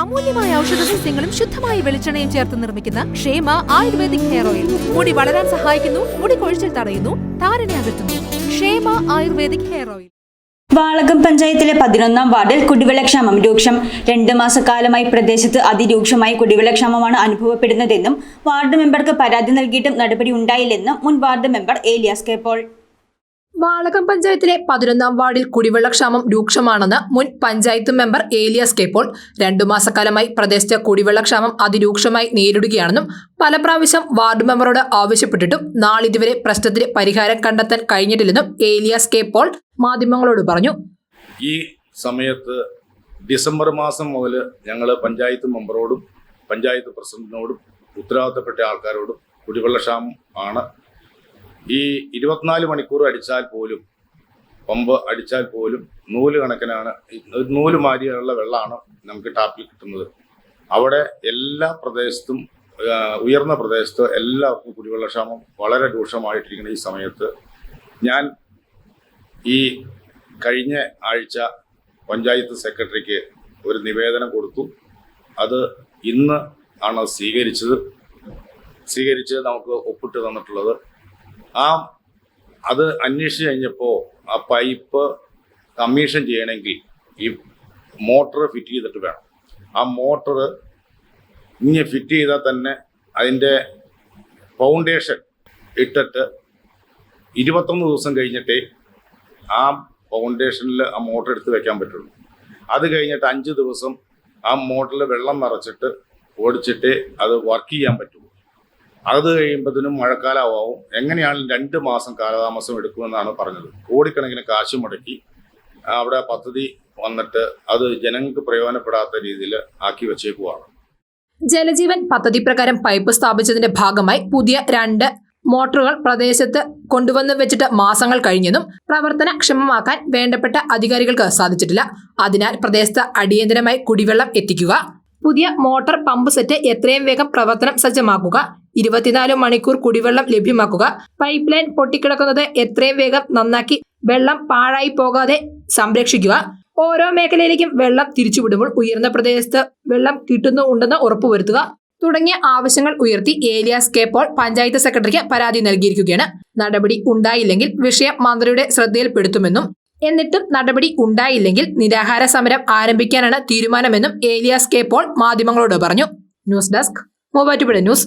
അമൂല്യമായ ഔഷധ സസ്യങ്ങളും ശുദ്ധമായ വെളിച്ചെണ്ണയും ചേർത്ത് നിർമ്മിക്കുന്ന ക്ഷേമ ആയുർവേദിക് ഹെയർ ഓയിൽ. മുടി വളരാൻ സഹായിക്കുന്നു മുടി കൊഴിച്ചിൽ തടയുന്നു താരനെ അകറ്റുന്നു. ക്ഷേമ ആയുർവേദിക് ഹെയർ ഓയിൽ. വാളകം പഞ്ചായത്തിലെ പതിനൊന്നാം വാർഡിൽ കുടിവെള്ളക്ഷാമം രൂക്ഷം. രണ്ട് മാസക്കാലമായി പ്രദേശത്ത് അതിരൂക്ഷമായ കുടിവെള്ളക്ഷാമമാണ് അനുഭവപ്പെടുന്നതെന്നും വാർഡ് മെമ്പർക്ക് പരാതി നൽകിയിട്ടും നടപടി ഉണ്ടായില്ലെന്നും മുൻ ward member Elias K Paul. Valakam പഞ്ചായത്തിലെ പതിനൊന്നാം വാർഡിൽ കുടിവെള്ളക്ഷാമം രൂക്ഷമാണെന്ന് മുൻ പഞ്ചായത്ത് മെമ്പർ ഏലിയാസ് കെ പോൾ രണ്ടു മാസക്കാലമായി പ്രദേശത്ത് കുടിവെള്ളക്ഷാമം അതിരൂക്ഷമായി നേരിടുകയാണെന്നും പല പ്രാവശ്യം വാർഡ് മെമ്പറോട് ആവശ്യപ്പെട്ടിട്ടും നാളിതുവരെ പ്രശ്നത്തിന് പരിഹാരം കണ്ടെത്താൻ കഴിഞ്ഞിട്ടില്ലെന്നും ഏലിയാസ് കെ പോൾ മാധ്യമങ്ങളോട് പറഞ്ഞു. ഈ സമയത്ത് ഡിസംബർ മാസം മുതൽ ഞങ്ങൾ പഞ്ചായത്ത് മെമ്പറോടും പഞ്ചായത്ത് പ്രസിഡന്റിനോടും ഉത്തരവാദിത്തപ്പെട്ട ആൾക്കാരോടും കുടിവെള്ളക്ഷാമം ആണ് ഈ ഇരുപത്തിനാല് മണിക്കൂർ അടിച്ചാൽ പോലും പമ്പ് അടിച്ചാൽ പോലും നൂൽ കണക്കിനാണ് നൂൽ മാരിയുള്ള വെള്ളമാണ് നമുക്ക് ടാപ്പിൽ കിട്ടുന്നത്. അവിടെ എല്ലാ പ്രദേശത്തും ഉയർന്ന പ്രദേശത്ത് എല്ലാവർക്കും കുടിവെള്ളക്ഷാമം വളരെ രൂക്ഷമായിട്ടിരിക്കുന്ന ഈ സമയത്ത് ഞാൻ ഈ കഴിഞ്ഞ ആഴ്ച പഞ്ചായത്ത് സെക്രട്ടറിക്ക് ഒരു നിവേദനം കൊടുത്തു. അത് ഇന്ന് ആണ് സ്വീകരിച്ചത്. സ്വീകരിച്ച് നമുക്ക് ഒപ്പിട്ട് തന്നിട്ടുള്ളത്. ആ അത് അന്വേഷിച്ച് കഴിഞ്ഞപ്പോൾ ആ പൈപ്പ് കമ്മീഷൻ ചെയ്യണമെങ്കിൽ ഈ മോട്ടർ ഫിറ്റ് ചെയ്തിട്ട് വേണം. ആ മോട്ടർ ഇനി ഫിറ്റ് ചെയ്താൽ തന്നെ അതിന്റെ ഫൗണ്ടേഷൻ ഇട്ടിട്ട് ഇരുപത്തൊന്ന് ദിവസം കഴിഞ്ഞിട്ടേ ആ ഫൗണ്ടേഷനിൽ ആ മോട്ടർ എടുത്ത് വെക്കാൻ പറ്റുള്ളൂ. അത് കഴിഞ്ഞിട്ട് അഞ്ച് ദിവസം ആ മോട്ടറിൽ വെള്ളം നിറച്ചിട്ട് ഓടിച്ചിട്ടേ അത് വർക്ക് ചെയ്യാൻ പറ്റുള്ളൂ. അത് കഴിയുമ്പോഴത്തേനും മഴക്കാലമാവും എങ്ങനെയാണ് രണ്ട് മാസം കാലതാമസം എടുക്കുമെന്നാണ് പറഞ്ഞത്. കോടിക്കണക്കിന് കാശ് മുടക്കി അവിടെ പദ്ധതി വന്നിട്ട് അത് ജനങ്ങൾക്ക് പ്രയോജനപ്പെടാത്ത രീതിയിൽ ആക്കി വെച്ചേക്കുവാണ്. ജലജീവൻ പദ്ധതി പ്രകാരം പൈപ്പ് സ്ഥാപിച്ചതിന്റെ ഭാഗമായി പുതിയ രണ്ട് മോട്ടോറുകൾ പ്രദേശത്ത് കൊണ്ടുവന്നു വെച്ചിട്ട് മാസങ്ങൾ കഴിഞ്ഞെന്നും പ്രവർത്തനക്ഷമമാക്കാൻ വേണ്ടപ്പെട്ട അധികാരികൾക്ക് സാധിച്ചിട്ടില്ല. അതിനാൽ പ്രദേശത്ത് അടിയന്തരമായി കുടിവെള്ളം എത്തിക്കുക പുതിയ മോട്ടോർ പമ്പ് സെറ്റ് എത്രയും വേഗം പ്രവർത്തനം സജ്ജമാക്കുക ഇരുപത്തിനാല് മണിക്കൂർ കുടിവെള്ളം ലഭ്യമാക്കുക. പൈപ്പ് ലൈൻ പൊട്ടിക്കിടക്കുന്നത് എത്രയും വേഗം നന്നാക്കി വെള്ളം പാഴായി പോകാതെ സംരക്ഷിക്കുക. ഓരോ മേഖലയിലേക്കും വെള്ളം തിരിച്ചുവിടുമ്പോൾ ഉയർന്ന പ്രദേശത്ത് വെള്ളം കിട്ടുന്നുണ്ടെന്ന് ഉറപ്പുവരുത്തുക. തുടങ്ങിയ ആവശ്യങ്ങൾ ഉയർത്തി ഏലിയാസ് കെ പോൾ പഞ്ചായത്ത് സെക്രട്ടറിക്ക് പരാതി നൽകിയിരിക്കുകയാണ്. നടപടി ഉണ്ടായില്ലെങ്കിൽ വിഷയം മന്ത്രിയുടെ ശ്രദ്ധയിൽപ്പെടുത്തുമെന്നും എന്നിട്ടും നടപടി ഉണ്ടായില്ലെങ്കിൽ നിരാഹാര സമരം ആരംഭിക്കാനാണ് തീരുമാനമെന്നും ഏലിയാസ് കെ പോൾ മാധ്യമങ്ങളോട് പറഞ്ഞു. News desk Muvattupuzha news.